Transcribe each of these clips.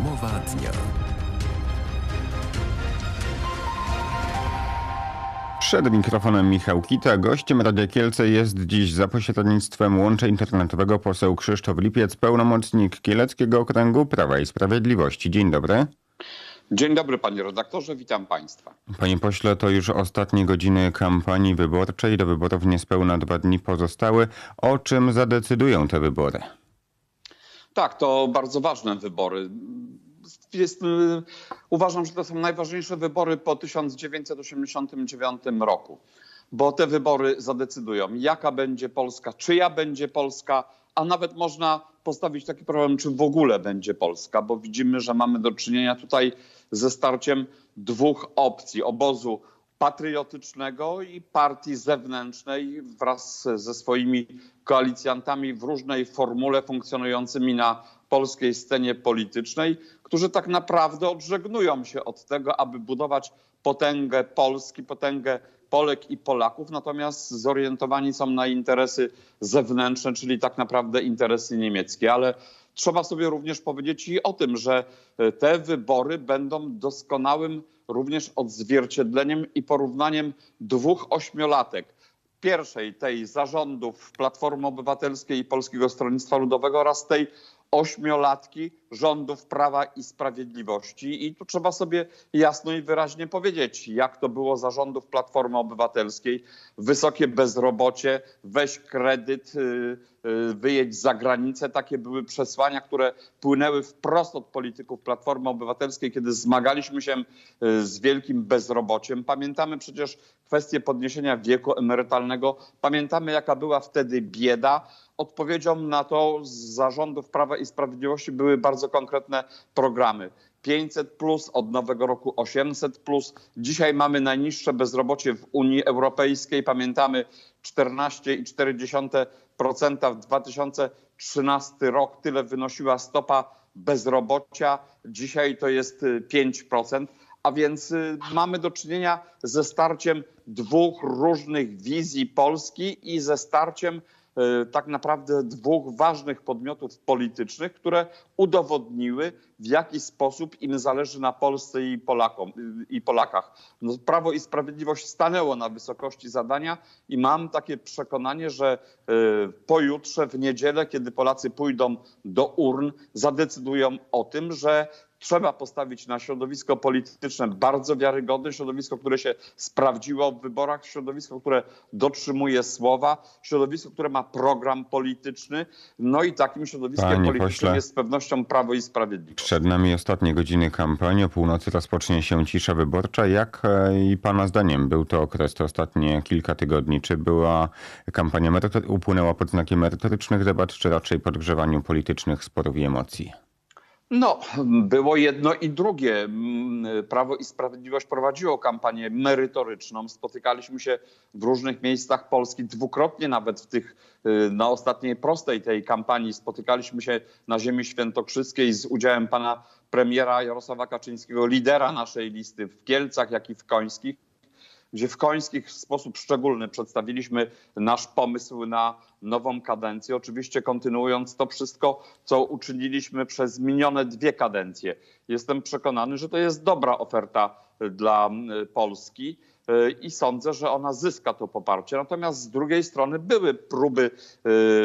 Rozmowa dnia. Przed mikrofonem Michał Kita. Gościem Radia Kielce jest dziś za pośrednictwem łącza internetowego poseł Krzysztof Lipiec, pełnomocnik Kieleckiego Okręgu Prawa i Sprawiedliwości. Dzień dobry. Dzień dobry panie redaktorze, witam państwa. Panie pośle, to już ostatnie godziny kampanii wyborczej. Do wyborów niespełna dwa dni pozostały. O czym zadecydują te wybory? Tak, to bardzo ważne wybory. Jest, y, uważam, że to są najważniejsze wybory po 1989 roku, bo te wybory zadecydują, jaka będzie Polska, czyja będzie Polska, a nawet można postawić taki problem, czy w ogóle będzie Polska, bo widzimy, że mamy do czynienia tutaj ze starciem dwóch opcji: obozu patriotycznego i partii zewnętrznej wraz ze swoimi koalicjantami w różnej formule funkcjonującymi na polskiej scenie politycznej, którzy tak naprawdę odżegnują się od tego, aby budować potęgę Polski, potęgę Polek i Polaków, natomiast zorientowani są na interesy zewnętrzne, czyli tak naprawdę interesy niemieckie. Ale trzeba sobie również powiedzieć i o tym, że te wybory będą doskonałym również odzwierciedleniem i porównaniem dwóch ośmiolatek. Pierwszej, tej zarządów Platformy Obywatelskiej i Polskiego Stronnictwa Ludowego oraz tej ośmiolatki rządów Prawa i Sprawiedliwości. I tu trzeba sobie jasno i wyraźnie powiedzieć, jak to było zarządów Platformy Obywatelskiej. Wysokie bezrobocie, weź kredyt, wyjedź za granicę. Takie były przesłania, które płynęły wprost od polityków Platformy Obywatelskiej, kiedy zmagaliśmy się z wielkim bezrobociem. Pamiętamy przecież kwestię podniesienia wieku emerytalnego. Pamiętamy, jaka była wtedy bieda. Odpowiedzią na to z zarządów Prawa i Sprawiedliwości były bardzo konkretne programy. 500 plus, od nowego roku 800 plus. Dzisiaj mamy najniższe bezrobocie w Unii Europejskiej. Pamiętamy 14,4% w 2013 rok. Tyle wynosiła stopa bezrobocia. Dzisiaj to jest 5%. A więc mamy do czynienia ze starciem dwóch różnych wizji Polski i ze starciem tak naprawdę dwóch ważnych podmiotów politycznych, które udowodniły, w jaki sposób im zależy na Polsce i, Polakom, i Polakach. No, Prawo i Sprawiedliwość stanęło na wysokości zadania i mam takie przekonanie, że pojutrze, w niedzielę, kiedy Polacy pójdą do urn, zadecydują o tym, że trzeba postawić na środowisko polityczne bardzo wiarygodne, środowisko, które się sprawdziło w wyborach, środowisko, które dotrzymuje słowa, środowisko, które ma program polityczny. No i takim środowiskiem Panie politycznym pośle. jest z pewnością Prawo i Sprawiedliwość. Przed nami ostatnie godziny kampanii. O północy rozpocznie się cisza wyborcza. Jak e, i Pana zdaniem był to okres, te ostatnie kilka tygodni? Czy była kampania upłynęła pod znakiem merytorycznych debat, czy raczej podgrzewaniu politycznych sporów i emocji? No, było jedno i drugie. Mm, Prawo i Sprawiedliwość prowadziło kampanię merytoryczną. Spotykaliśmy się w różnych miejscach Polski, dwukrotnie nawet w tych, y, na ostatniej prostej tej kampanii spotykaliśmy się na ziemi świętokrzyskiej z udziałem pana premiera Jarosława Kaczyńskiego, lidera naszej listy w Kielcach, jak i w Końskich gdzie w Końskich w sposób szczególny przedstawiliśmy nasz pomysł na nową kadencję. Oczywiście kontynuując to wszystko, co uczyniliśmy przez minione dwie kadencje. Jestem przekonany, że to jest dobra oferta dla Polski i sądzę, że ona zyska to poparcie. Natomiast z drugiej strony były próby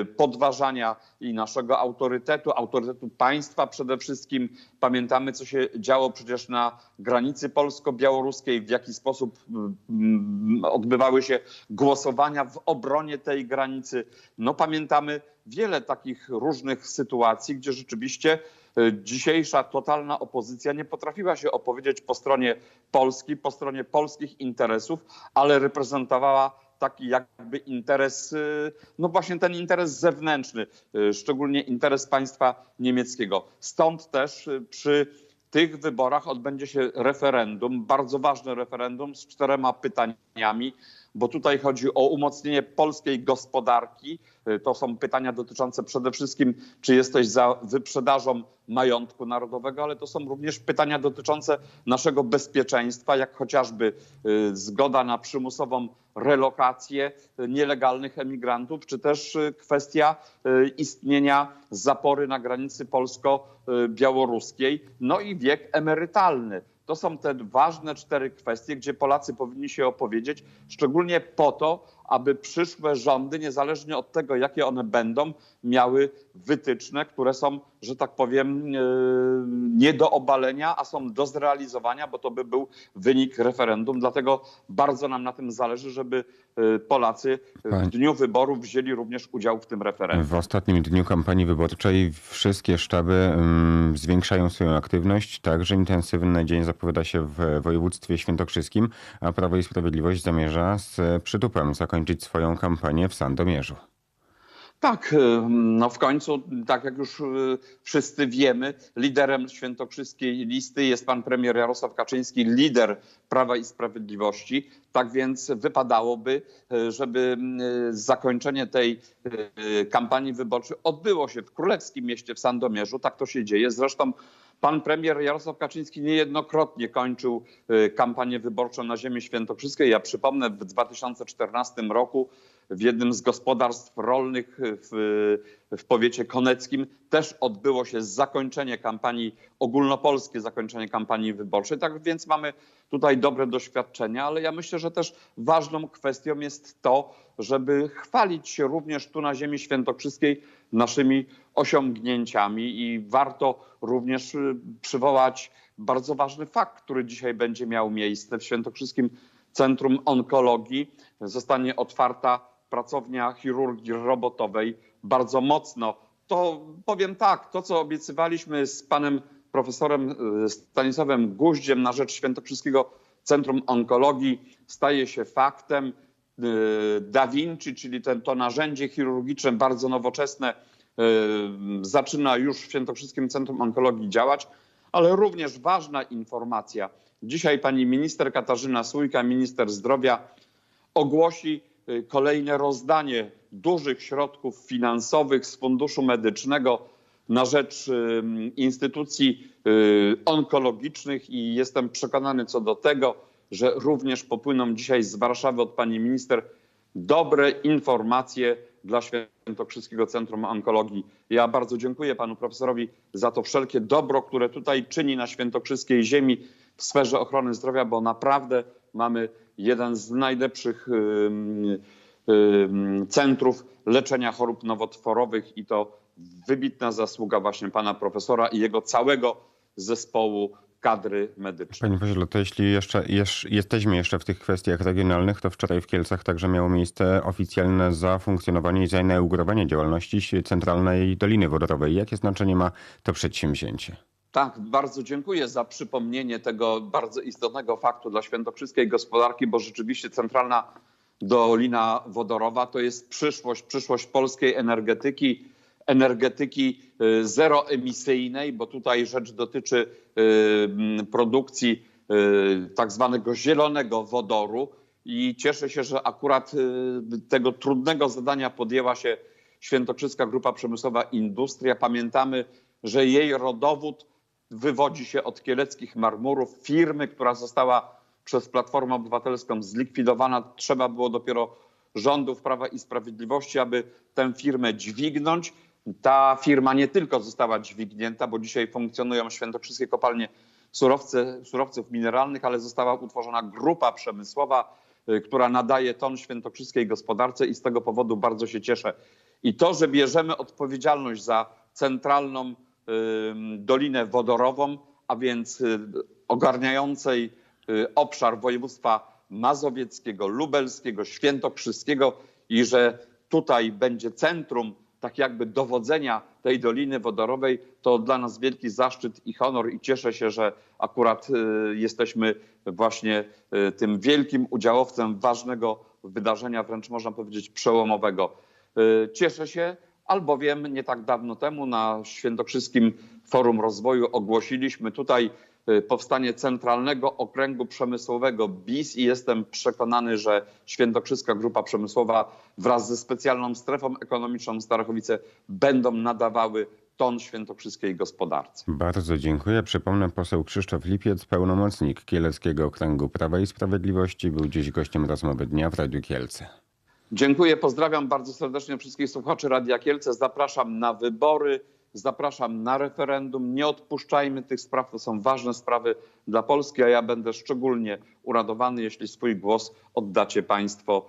y, podważania i naszego autorytetu, autorytetu państwa przede wszystkim. Pamiętamy, co się działo przecież na granicy polsko-białoruskiej, w jaki sposób mm, odbywały się głosowania w obronie tej granicy. No pamiętamy wiele takich różnych sytuacji, gdzie rzeczywiście y, dzisiejsza totalna opozycja nie potrafiła się opowiedzieć po stronie Polski, po stronie polskich interesów, ale reprezentowała taki jakby interes, y, no właśnie ten interes zewnętrzny, y, szczególnie interes państwa niemieckiego. Stąd też przy tych wyborach odbędzie się referendum, bardzo ważne referendum z czterema pytaniami. Bo tutaj chodzi o umocnienie polskiej gospodarki. Y, To są pytania dotyczące przede wszystkim, czy jesteś za wyprzedażą majątku narodowego, ale to są również pytania dotyczące naszego bezpieczeństwa, jak chociażby y, zgoda na przymusową relokację y, nielegalnych emigrantów, czy też y, kwestia y, istnienia zapory na granicy polsko-białoruskiej, no i wiek emerytalny. To są te ważne cztery kwestie, gdzie Polacy powinni się opowiedzieć, szczególnie po to, aby przyszłe rządy, niezależnie od tego, jakie one będą, miały wytyczne, które są, że tak powiem, yy, nie do obalenia, a są do zrealizowania, bo to by był wynik referendum. Dlatego bardzo nam na tym zależy, żeby yy, Polacy w Pani- dniu wyborów wzięli również udział w tym referendum. W ostatnim dniu kampanii wyborczej wszystkie sztaby mm, zwiększają swoją aktywność. Także intensywny dzień zapowiada się w województwie świętokrzyskim, a Prawo i Sprawiedliwość zamierza z przytupem zakończyć swoją kampanię w Sandomierzu. Tak, y, no w końcu, tak jak już y, wszyscy wiemy, liderem świętokrzyskiej listy jest pan premier Jarosław Kaczyński, lider Prawa i Sprawiedliwości. Tak więc wypadałoby, y, żeby zakończenie tej kampanii wyborczej odbyło się w królewskim mieście w Sandomierzu. Tak to się dzieje. Zresztą Pan premier Jarosław Kaczyński niejednokrotnie kończył kampanię wyborczą na ziemi świętokrzyskiej. Ja przypomnę, w 2014 roku w jednym z gospodarstw rolnych w, w powiecie koneckim też odbyło się zakończenie kampanii, ogólnopolskie zakończenie kampanii wyborczej. Tak więc mamy tutaj dobre doświadczenia, ale ja myślę, że też ważną kwestią jest to, żeby chwalić się również tu na ziemi świętokrzyskiej naszymi osiągnięciami i warto również y, przywołać bardzo ważny fakt, który dzisiaj będzie miał miejsce w Świętokrzyskim Centrum Onkologii. Zostanie otwarta pracownia chirurgii robotowej bardzo mocno. To powiem tak, to co obiecywaliśmy z panem profesorem y, Stanisławem Guździem na rzecz Świętokrzyskiego Centrum Onkologii staje się faktem. Y, Da Vinci, czyli ten, to narzędzie chirurgiczne bardzo nowoczesne, y, zaczyna już w Świętokrzyskim Centrum Onkologii działać, ale również ważna informacja. Dzisiaj pani minister Katarzyna Sójka, minister zdrowia, ogłosi kolejne rozdanie dużych środków finansowych z Funduszu Medycznego na rzecz y, instytucji y, onkologicznych i jestem przekonany co do tego, że również popłyną dzisiaj z Warszawy od pani minister dobre informacje dla Świętokrzyskiego Centrum Onkologii. Ja bardzo dziękuję panu profesorowi za to wszelkie dobro, które tutaj czyni na świętokrzyskiej ziemi w sferze ochrony zdrowia, bo naprawdę mamy jeden z najlepszych centrów leczenia chorób nowotworowych i to wybitna zasługa właśnie pana profesora i jego całego zespołu kadry medycznej. Panie pośle, to jeśli jeszcze, jesz, jesteśmy jeszcze w tych kwestiach regionalnych, to wczoraj w Kielcach także miało miejsce oficjalne zafunkcjonowanie i zainaugurowanie działalności Centralnej Doliny Wodorowej. Jakie znaczenie ma to przedsięwzięcie? Tak, bardzo dziękuję za przypomnienie tego bardzo istotnego faktu dla świętokrzyskiej gospodarki, bo rzeczywiście centralna Dolina Wodorowa to jest przyszłość, przyszłość polskiej energetyki, energetyki y, zeroemisyjnej, bo tutaj rzecz dotyczy y, produkcji y, tak zwanego zielonego wodoru i cieszę się, że akurat tego trudnego zadania podjęła się Świętokrzyska Grupa Przemysłowa Industria. Pamiętamy, że jej rodowód wywodzi się od kieleckich marmurów, firmy, która została przez Platformę Obywatelską zlikwidowana. Trzeba było dopiero rządów Prawa i Sprawiedliwości, aby tę firmę dźwignąć. Ta firma nie tylko została dźwignięta, bo dzisiaj funkcjonują świętokrzyskie kopalnie surowce, surowców mineralnych, ale została utworzona grupa przemysłowa, y, która nadaje ton świętokrzyskiej gospodarce i z tego powodu bardzo się cieszę. I to, że bierzemy odpowiedzialność za centralną Dolinę Wodorową, a więc y, ogarniającej y, obszar województwa mazowieckiego, lubelskiego, świętokrzyskiego i że tutaj będzie centrum tak jakby dowodzenia tej Doliny Wodorowej, to dla nas wielki zaszczyt i honor i cieszę się, że akurat y, jesteśmy właśnie tym wielkim udziałowcem ważnego wydarzenia, wręcz można powiedzieć przełomowego. Cieszę się, albowiem nie tak dawno temu na Świętokrzyskim Forum Rozwoju ogłosiliśmy tutaj y, powstanie Centralnego Okręgu Przemysłowego BIS i jestem przekonany, że Świętokrzyska Grupa Przemysłowa wraz ze specjalną strefą ekonomiczną Starachowice będą nadawały ton świętokrzyskiej gospodarce. Bardzo dziękuję. Przypomnę, poseł Krzysztof Lipiec, pełnomocnik Kieleckiego Okręgu Prawa i Sprawiedliwości, był dziś gościem rozmowy dnia w Radiu Kielce. Dziękuję, pozdrawiam bardzo serdecznie wszystkich słuchaczy Radia Kielce. Zapraszam na wybory, zapraszam na referendum. Nie odpuszczajmy tych spraw, to są ważne sprawy dla Polski, a ja będę szczególnie uradowany, jeśli swój głos oddacie Państwo